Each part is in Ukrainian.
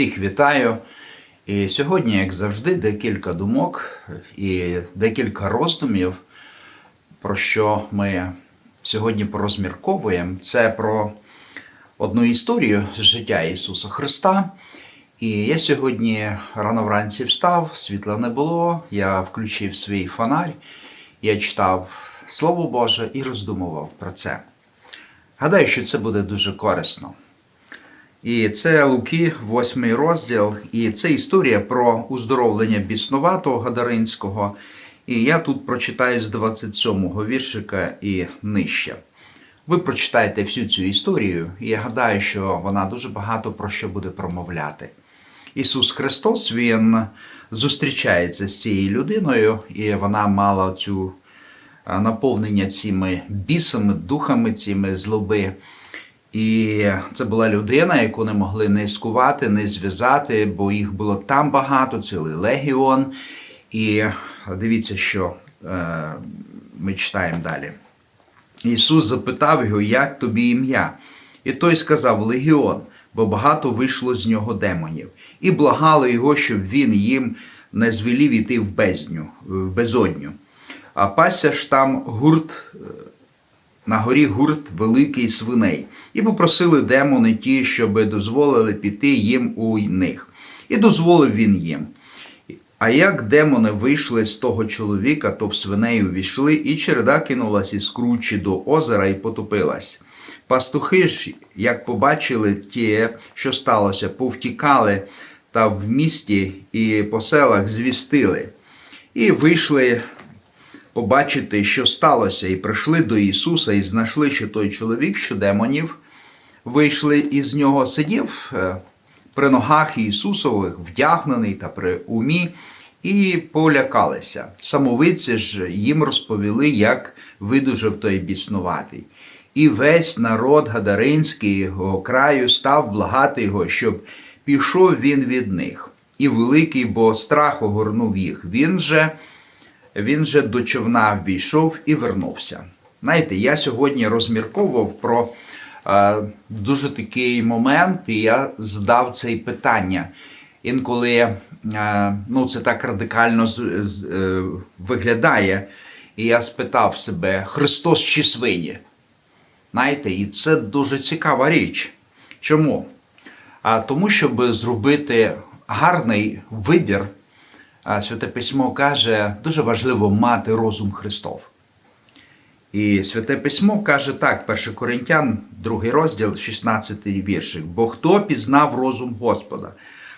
Всіх вітаю. І сьогодні, як завжди, декілька думок і декілька роздумів, про що ми сьогодні порозмірковуємо. Це про одну історію з життя Ісуса Христа. І я сьогодні рано вранці встав, світла не було, я включив свій фонарь, я читав Слово Боже і роздумував про це. Гадаю, що це буде дуже корисно. І це Луки, восьмий розділ, і це історія про уздоровлення біснуватого Гадаринського. І я тут прочитаю з 27-го віршика і нижче. Ви прочитаєте всю цю історію, і я гадаю, що вона дуже багато про що буде промовляти. Ісус Христос Він зустрічається з цією людиною, і вона мала цю наповнення цими бісами, духами, цими злоби. І це була людина, яку не могли не скувати, не зв'язати, бо їх було там багато, цілий легіон. І дивіться, що е, ми читаємо далі. Ісус запитав його, як тобі ім'я? І той сказав Легіон, бо багато вийшло з нього демонів, і благали його, щоб він їм не звелів іти в бездню, в безодню. А пася ж там гурт на горі гурт великий свиней, і попросили демони ті, щоб дозволили піти їм у них. І дозволив він їм. А як демони вийшли з того чоловіка, то в свиней увійшли, і череда кинулась із кручі до озера і потопилась. Пастухи ж, як побачили ті, що сталося, повтікали та в місті і по селах звістили, і вийшли побачити, що сталося, і прийшли до Ісуса, і знайшли, що той чоловік, що демонів вийшли із нього, сидів е, при ногах Ісусових, вдягнений та при умі, і полякалися. Самовидці ж їм розповіли, як видужав той біснуватий. І весь народ Гадаринський його краю став благати його, щоб пішов він від них. І великий, бо страх огорнув їх. Він же він же до човна ввійшов і вернувся. Знаєте, я сьогодні розмірковував про е, дуже такий момент, і я задав це питання. Інколи е, ну, це так радикально з, з, е, виглядає, і я спитав себе: Христос чи свині? Знаєте, і це дуже цікава річ. Чому? А, Тому, щоб зробити гарний вибір. Святе Письмо каже, дуже важливо мати розум Христов. І Святе Письмо каже так, 1 Коринтян, 2 розділ, 16 віршик. Бо хто пізнав розум Господа,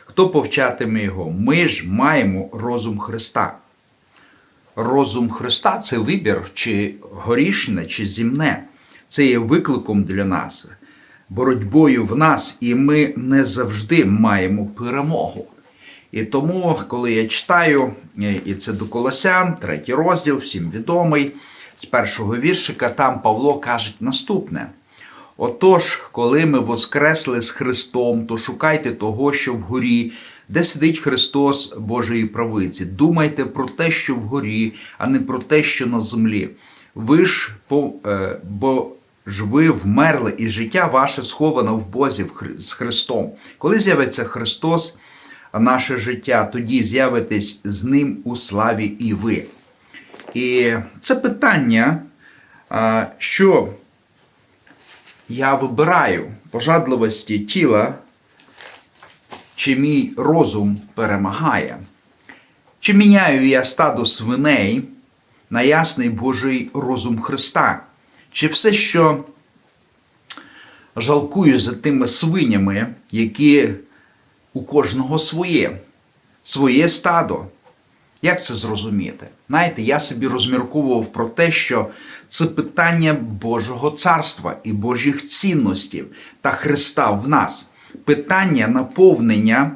хто повчатиме його? Ми ж маємо розум Христа. Розум Христа це вибір, чи горішне, чи зімне. Це є викликом для нас, боротьбою в нас, і ми не завжди маємо перемогу. І тому, коли я читаю, і це до Колосян, третій розділ, всім відомий, з першого віршика, там Павло каже наступне: Отож, коли ми воскресли з Христом, то шукайте того, що вгорі, де сидить Христос Божої правиці. Думайте про те, що вгорі, а не про те, що на землі. Ви ж бо ж ви вмерли, і життя ваше сховано в Бозі з Христом. Коли з'явиться Христос, наше життя, тоді з'явитесь з ним у славі і ви. І це питання, що я вибираю пожадливості тіла, чи мій розум перемагає, чи міняю я стадо свиней на ясний Божий розум Христа, чи все, що жалкую за тими свинями, які у кожного своє, своє стадо. Як це зрозуміти? Знаєте, я собі розмірковував про те, що це питання Божого царства і Божих цінностей та Христа в нас, питання наповнення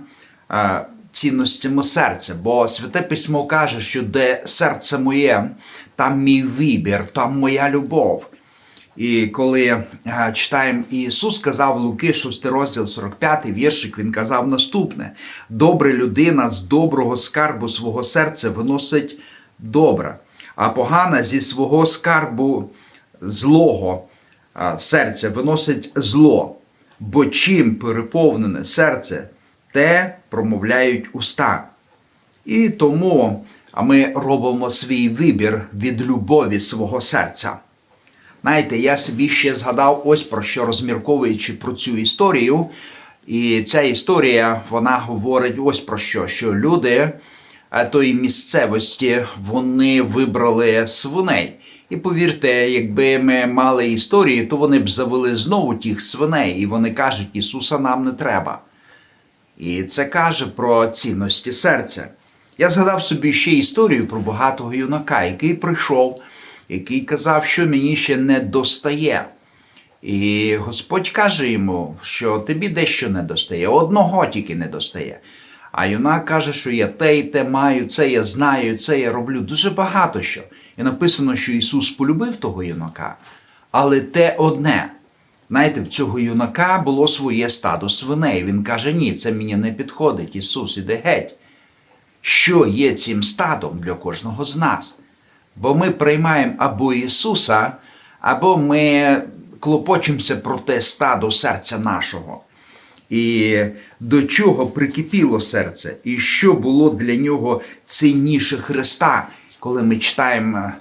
а, цінностями серця. Бо Святе Письмо каже, що де серце моє, там мій вибір, там моя любов. І коли читаємо, Ісус сказав Луки, 6 розділ 45 віршик, Він казав наступне: добра людина з доброго скарбу свого серця виносить добре, а погана зі свого скарбу злого серця виносить зло. Бо чим переповнене серце, те промовляють уста. І тому ми робимо свій вибір від любові свого серця. Знаєте, я собі ще згадав ось про що розмірковуючи про цю історію. І ця історія вона говорить ось про що: що люди е, тої місцевості вони вибрали свиней. І повірте, якби ми мали історії, то вони б завели знову тих свиней, і вони кажуть, Ісуса нам не треба. І це каже про цінності серця. Я згадав собі ще історію про багатого юнака, який прийшов, який казав, що мені ще не достає. І Господь каже йому, що тобі дещо не достає, одного тільки не достає. А юнак каже, що я те і те маю, це я знаю, це я роблю. Дуже багато що. І написано, що Ісус полюбив того юнака. Але те одне. Знаєте, в цього юнака було своє стадо свиней. Він каже: ні, це мені не підходить. Ісус іде геть. Що є цим стадом для кожного з нас? Бо ми приймаємо або Ісуса, або ми клопочемося про те стадо серця нашого. І до чого прикипіло серце, і що було для нього цінніше Христа, коли ми читаємо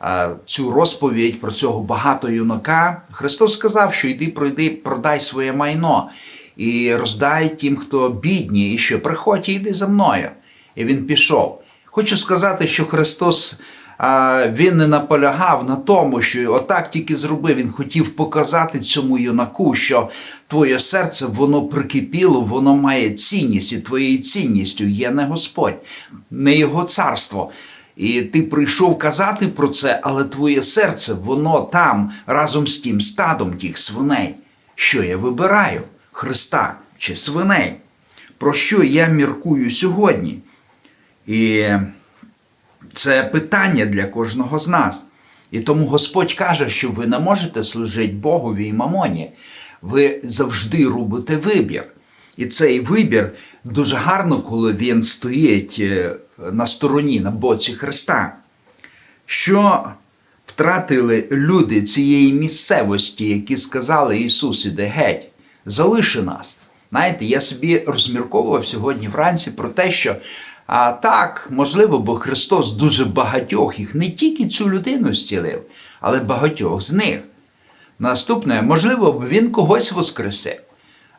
а, цю розповідь про цього багато юнака, Христос сказав, що йди, пройди, продай своє майно і роздай тим, хто бідні, і що приходь і йди за мною. І він пішов. Хочу сказати, що Христос він не наполягав на тому, що отак тільки зробив. Він хотів показати цьому юнаку, що твоє серце воно прикипіло, воно має цінність, і твоєю цінністю є не Господь, не Його царство. І ти прийшов казати про це, але твоє серце, воно там разом з тим стадом тих свиней. Що я вибираю? Христа чи свиней? Про що я міркую сьогодні? І це питання для кожного з нас. І тому Господь каже, що ви не можете служити Богові і мамоні. Ви завжди робите вибір. І цей вибір дуже гарно, коли він стоїть е, на стороні, на боці Христа. Що втратили люди цієї місцевості, які сказали Ісус, іде геть, залиши нас. Знаєте, я собі розмірковував сьогодні вранці про те, що а так, можливо, бо Христос дуже багатьох їх, не тільки цю людину зцілив, але багатьох з них. Наступне, можливо, б він когось воскресив,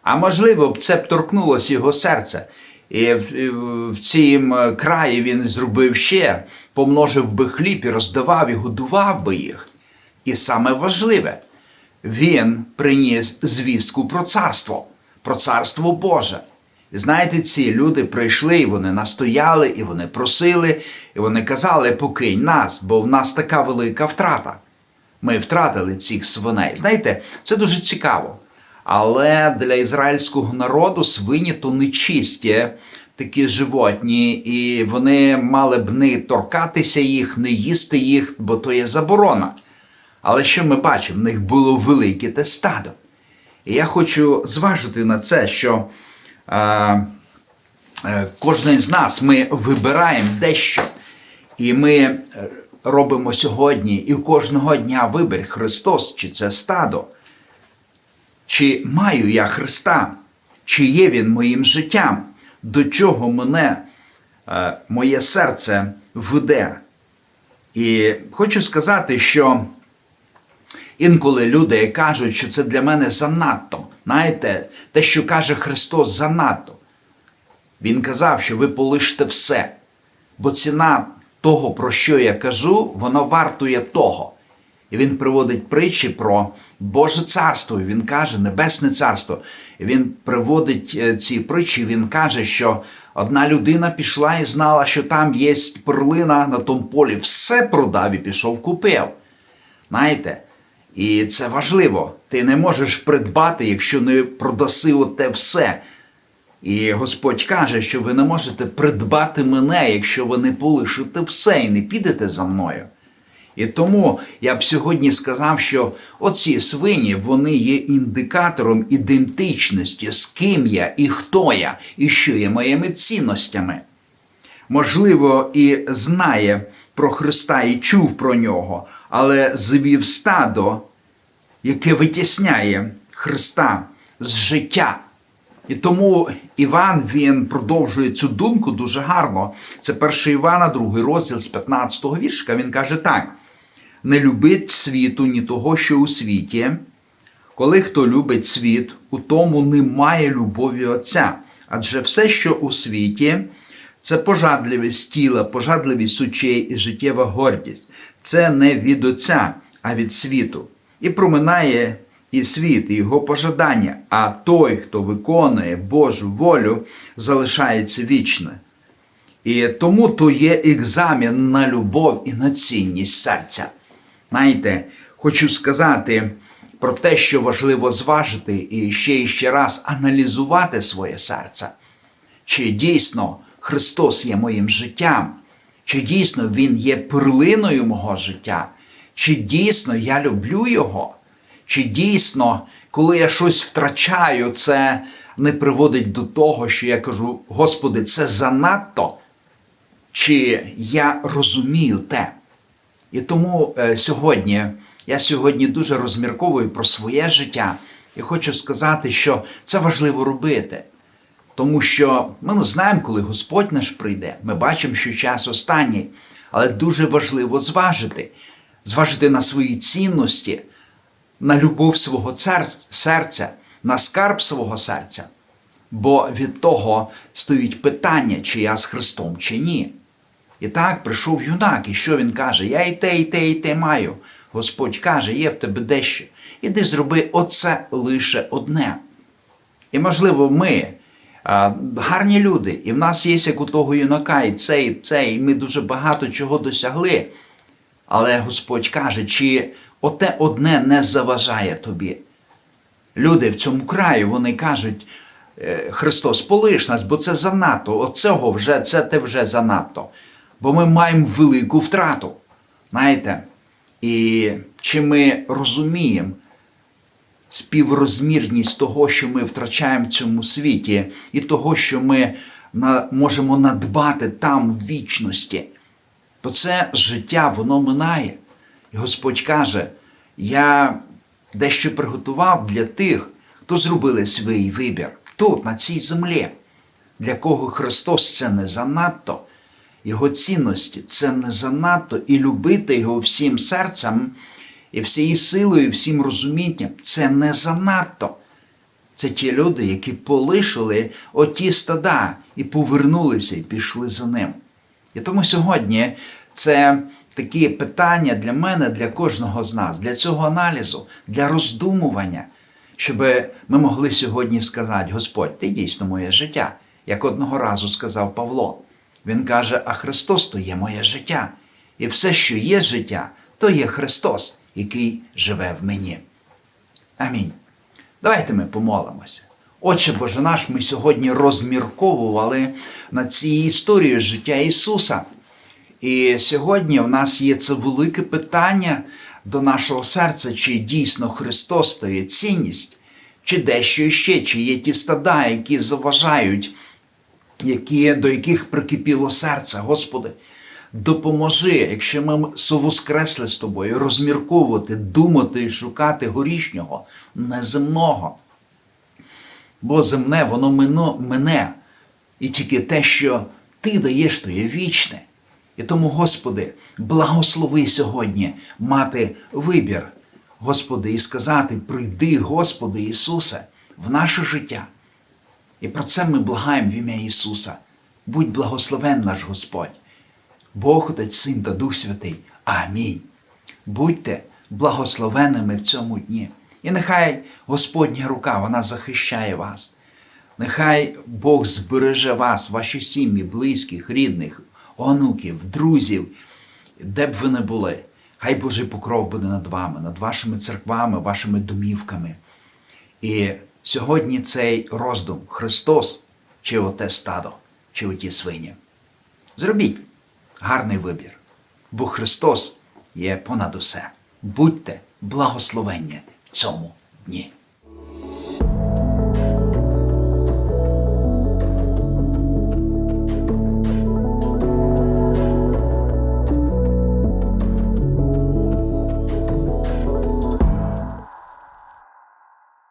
а можливо, б це б торкнулося його серця. І в, в цім краї він зробив ще, помножив би хліб і роздавав і годував би їх. І саме важливе, він приніс звістку про царство, про царство Боже. Знаєте, ці люди прийшли, і вони настояли, і вони просили, і вони казали, покинь нас, бо в нас така велика втрата. Ми втратили цих свиней. Знаєте, це дуже цікаво. Але для ізраїльського народу свині то нечисті такі животні, і вони мали б не торкатися їх, не їсти їх, бо то є заборона. Але що ми бачимо? В них було велике те стадо. І я хочу зважити на це, що кожен з нас ми вибираємо дещо, і ми е, робимо сьогодні, і кожного дня вибір Христос, чи це стадо. Чи маю я Христа, чи є Він моїм життям, до чого мене е, моє серце веде? І хочу сказати, що інколи люди кажуть, що це для мене занадто. Знаєте, те, що каже Христос, занадто. Він казав, що ви полиште все, бо ціна того, про що я кажу, воно вартує того. І він приводить притчі про Боже царство. Він каже, Небесне царство. Він приводить е, ці притчі. Він каже, що одна людина пішла і знала, що там є перлина на тому полі. Все продав і пішов купив. Знаєте? І це важливо. Ти не можеш придбати, якщо не продаси оте все. І Господь каже, що ви не можете придбати мене, якщо ви не полишите все і не підете за мною. І тому я б сьогодні сказав, що оці свині вони є індикатором ідентичності, з ким я і хто я, і що є моїми цінностями. Можливо, і знає про Христа і чув про нього, але звів стадо, яке витісняє Христа з життя. І тому Іван він продовжує цю думку дуже гарно. Це перший Івана, другий розділ з 15-го віршка. Він каже так: не любить світу, ні того, що у світі. Коли хто любить світ, у тому немає любові Отця. Адже все, що у світі, це пожадливість тіла, пожадливість очей і життєва гордість. Це не від Отця, а від світу. І проминає і світ, і його пожадання, а той, хто виконує Божу волю, залишається вічне. І тому то є екзамен на любов і на цінність серця. Знаєте, хочу сказати про те, що важливо зважити і ще і ще раз аналізувати своє серце. Чи дійсно Христос є моїм життям? Чи дійсно Він є перлиною мого життя? Чи дійсно я люблю Його? Чи дійсно, коли я щось втрачаю, це не приводить до того, що я кажу, Господи, це занадто? Чи я розумію те? І тому е, сьогодні я сьогодні дуже розмірковую про своє життя і хочу сказати, що це важливо робити. Тому що ми не знаємо, коли Господь наш прийде. Ми бачимо, що час останній, але дуже важливо зважити, зважити на свої цінності, на любов свого серця, на скарб свого серця. Бо від того стоїть питання, чи я з Христом, чи ні. І так прийшов юнак, і що він каже? Я і те, і те, і те маю. Господь каже, є в тебе дещо. Іди зроби оце лише одне. І, можливо, ми гарні люди, і в нас є як у того юнака, і це, і це, і ми дуже багато чого досягли. Але Господь каже, чи оте одне не заважає тобі. Люди в цьому краю вони кажуть, «Е, Христос, полиш нас, бо це занадто, оцього вже, це те вже занадто. Бо ми маємо велику втрату. Знаєте? І чи ми розуміємо співрозмірність того, що ми втрачаємо в цьому світі, і того, що ми можемо надбати там в вічності, то це життя, воно минає. І Господь каже: Я дещо приготував для тих, хто зробили свій вибір тут, на цій землі, для кого Христос це не занадто, Його цінності це не занадто, і любити Його всім серцем, і всією силою, всім розумінням це не занадто. Це ті люди, які полишили оті стада і повернулися і пішли за ним. І тому сьогодні це такі питання для мене, для кожного з нас, для цього аналізу, для роздумування, щоб ми могли сьогодні сказати: Господь, ти дійсно моє життя, як одного разу сказав Павло. Він каже: А Христос то є моє життя, і все, що є життя, то є Христос, який живе в мені. Амінь. Давайте ми помолимося. Отче Боже наш, ми сьогодні розмірковували над цією історією життя Ісуса. І сьогодні в нас є це велике питання до нашого серця, чи дійсно Христос то є цінність, чи дещо ще, чи є ті стада, які заважають, які, до яких прикипіло серце. Господи, допоможи, якщо ми совоскресли з тобою, розмірковувати, думати і шукати горішнього, неземного. Бо земне, воно мино, мене, і тільки те, що ти даєш, то є вічне. І тому, Господи, благослови сьогодні мати вибір, Господи, і сказати: прийди, Господи Ісусе, в наше життя. І про це ми благаємо в ім'я Ісуса. Будь благословен наш Господь, Бог Отець, Син та Дух Святий. Амінь. Будьте благословенними в цьому дні. І нехай Господня рука вона захищає вас. Нехай Бог збереже вас, ваші сім'ї, близьких, рідних, онуків, друзів, де б ви не були. Хай Божий покров буде над вами, над вашими церквами, вашими домівками. І сьогодні цей роздум Христос чи оте стадо, чи оті свині. Зробіть гарний вибір, бо Христос є понад усе. Будьте благословенні цьому дні.